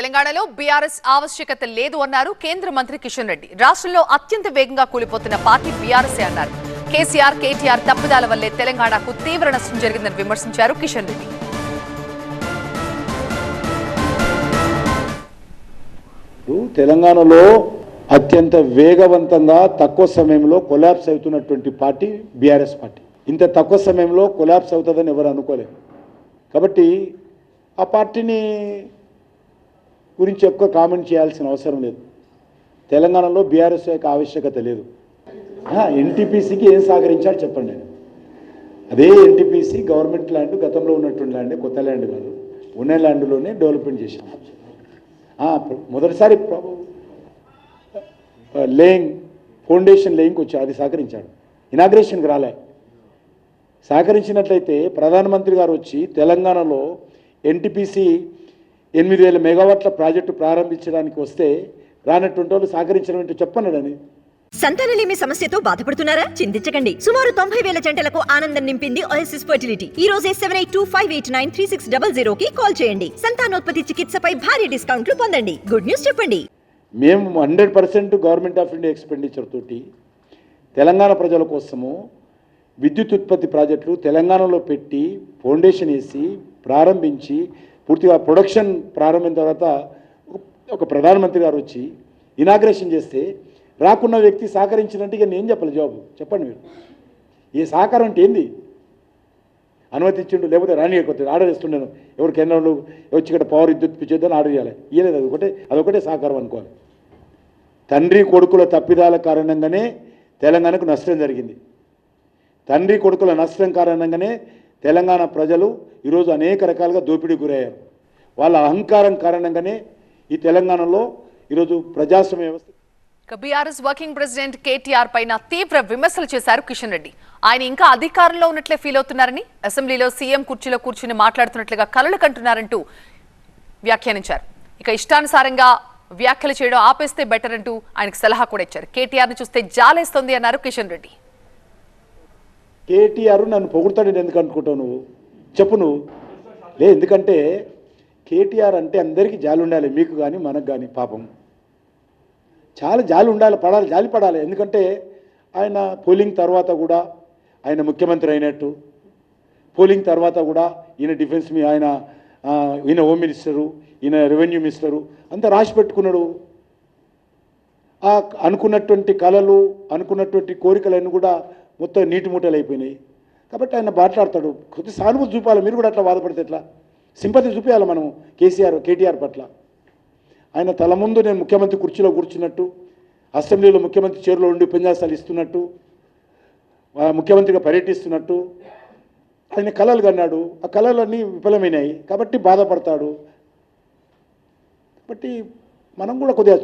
తెలంగాణలో బీఆర్ఎస్ ఆవశ్యకత లేదు అన్నారు కేంద్ర మంత్రి కిషన్ రెడ్డి. రాష్ట్రంలో అత్యంత వేగంగా కూలిపోతున్న పార్టీ బీఆర్ఎస్ఏ అన్నారు. కేసీఆర్ కేటీఆర్ తప్పుదాల వల్లే తెలంగాణకు తీవ్ర నష్టం జరిగిందని విమర్శించారు కిషన్ రెడ్డి. తెలంగాణలో అత్యంత వేగవంతంగా తక్కువ సమయంలో కొలాబ్స్ అవుతున్నటువంటి పార్టీ బీఆర్ఎస్ పార్టీ. ఇంత తక్కువ సమయంలో కొలాబ్స్ అవుతుందని ఎవరు అనుకోలేదు. కాబట్టి ఆ పార్టీని గురించి ఎక్కువ కామెంట్ చేయాల్సిన అవసరం లేదు. తెలంగాణలో బీఆర్ఎస్ యొక్క ఆవశ్యకత లేదు. ఎన్టీపీసీకి ఏం సహకరించాలో చెప్పండి. అదే ఎన్టీపీసీ గవర్నమెంట్ ల్యాండ్ గతంలో ఉన్నటువంటి ల్యాండ్ కొత్త ల్యాండ్ కాదు. ఉన్న ల్యాండ్లోనే డెవలప్మెంట్ చేశాం. మొదటిసారి లేయింగ్ ఫౌండేషన్ లేయింగ్కి వచ్చాడు అది సహకరించాడు. ఇనాగ్రేషన్కి రాలే. సహకరించినట్లయితే ప్రధానమంత్రి గారు వచ్చి తెలంగాణలో ఎన్టీపీసీ ఎనిమిది వేల మెగావాట్ల ప్రాజెక్టు ప్రారంభించడానికి వస్తే రానటువంటి వాళ్ళు సహకరించడం ఏంటో చెప్పన్నాడని సంతానలేమి సమస్యతో బాధపడుతున్నారా? చింతించకండి. సుమారు తొంభై వేల జంటలకు ఆనందం నింపింది ఓఎస్ఎస్ ఫర్టిలిటీ ఈ రోజే seven eight two five eight nine three six double zero కి కాల్ చేయండి. సంతానోత్పత్తి చికిత్సపై భారీ డిస్కౌంట్లు పొందండి. గుడ్ న్యూస్ చెప్పండి. మేము hundred percent government of India expenditure తోటి తెలంగాణ ప్రజల కోసము విద్యుత్ ఉత్పత్తి ప్రాజెక్టులు తెలంగాణలో పెట్టి ఫౌండేషన్ వేసి ప్రారంభించి పూర్తిగా ప్రొడక్షన్ ప్రారంభమైన తర్వాత ఒక- ప్రధానమంత్రి గారు వచ్చి ఇనాగ్రేషన్ చేస్తే రాకున్న వ్యక్తి సహకరించినట్టు ఇక నేను చెప్పాలి జవాబు చెప్పండి మీరు. ఈ సహకారం అంటే ఏంది? అనుమతి లేకపోతే రానియకపోతే ఆర్డర్ ఇస్తుండేను ఎవరు కేంద్రంలో వచ్చి ఇక్కడ పవర్ విద్యుత్ పిచ్చేద్దని ఆర్డర్ చేయాలి? ఇయ్యలేదు. అది ఒకటే అదొకటే సహకారం అనుకోవాలి. తండ్రి కొడుకుల తప్పిదాల కారణంగానే తెలంగాణకు నష్టం జరిగింది. తండ్రి కొడుకుల నష్టం కారణంగానే తెలంగాణ ప్రజలు ఈరోజు అనేక రకాలుగా దోపిడీ గురయ్యారు. వాళ్ళ అహంకారం కారణంగానే ఈ తెలంగాణలో ఈరోజు ప్రజాస్వామ్య వ్యవస్థ బీఆర్ఎస్ వర్కింగ్ ప్రెసిడెంట్ కేటీఆర్ పైన తీవ్ర విమర్శలు చేశారు కిషన్ రెడ్డి. ఆయన ఇంకా అధికారంలో ఉన్నట్లే ఫీల్ అవుతున్నారని అసెంబ్లీలో సీఎం కుర్చీలో కూర్చుని మాట్లాడుతున్నట్లుగా కలలు కంటున్నారంటూ వ్యాఖ్యానించారు. ఇక ఇష్టానుసారంగా వ్యాఖ్యలు చేయడం ఆపేస్తే బెటర్ అంటూ ఆయనకు సలహా కూడా ఇచ్చారు. కేటీఆర్ని చూస్తే జాలేస్తోంది అన్నారు కిషన్ రెడ్డి. కేటీఆర్ నన్ను పొగుడతాడు ఎందుకు అనుకుంటావు నువ్వు? చెప్పు నువ్వు. లే ఎందుకంటే కేటీఆర్ అంటే అందరికీ జాలి ఉండాలి మీకు కానీ మనకు కానీ పాపం. చాలా జాలి ఉండాలి పడాలి జాలి పడాలి. ఎందుకంటే ఆయన పోలింగ్ తర్వాత కూడా ఆయన ముఖ్యమంత్రి అయినట్టు. పోలింగ్ తర్వాత కూడా ఈయన డిఫెన్స్ మీ ఆయన ఈయన హోమ్ మినిస్టరు ఈయన రెవెన్యూ మినిస్టరు అంతా రాసి పెట్టుకున్నాడు. ఆ అనుకున్నటువంటి కళలు అనుకున్నటువంటి కోరికలన్నీ కూడా మొత్తం నీటి మూటలు అయిపోయినాయి. కాబట్టి ఆయన మాట్లాడతాడు కొద్ది సానుభూతి చూపాలి మీరు కూడా అట్లా బాధపడితే ఎట్లా? సింపతి చూపించాలి మనం కేసీఆర్ కేటీఆర్ పట్ల. ఆయన తల ముందు నేను ముఖ్యమంత్రి కుర్చీలో కూర్చున్నట్టు అసెంబ్లీలో ముఖ్యమంత్రి చైర్లో ఉండి ఉపన్యాసాలు ఇస్తున్నట్టు ముఖ్యమంత్రిగా పర్యటిస్తున్నట్టు ఆయన కళలు కన్నాడు. ఆ కళలన్నీ విఫలమైనాయి. కాబట్టి బాధపడతాడు. కాబట్టి మనం కూడా కొద్దిగా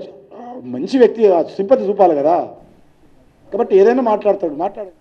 మంచి వ్యక్తి సింపతి చూపాలి కదా. కాబట్టి ఏదైనా మాట్లాడతాడు మాట్లాడు.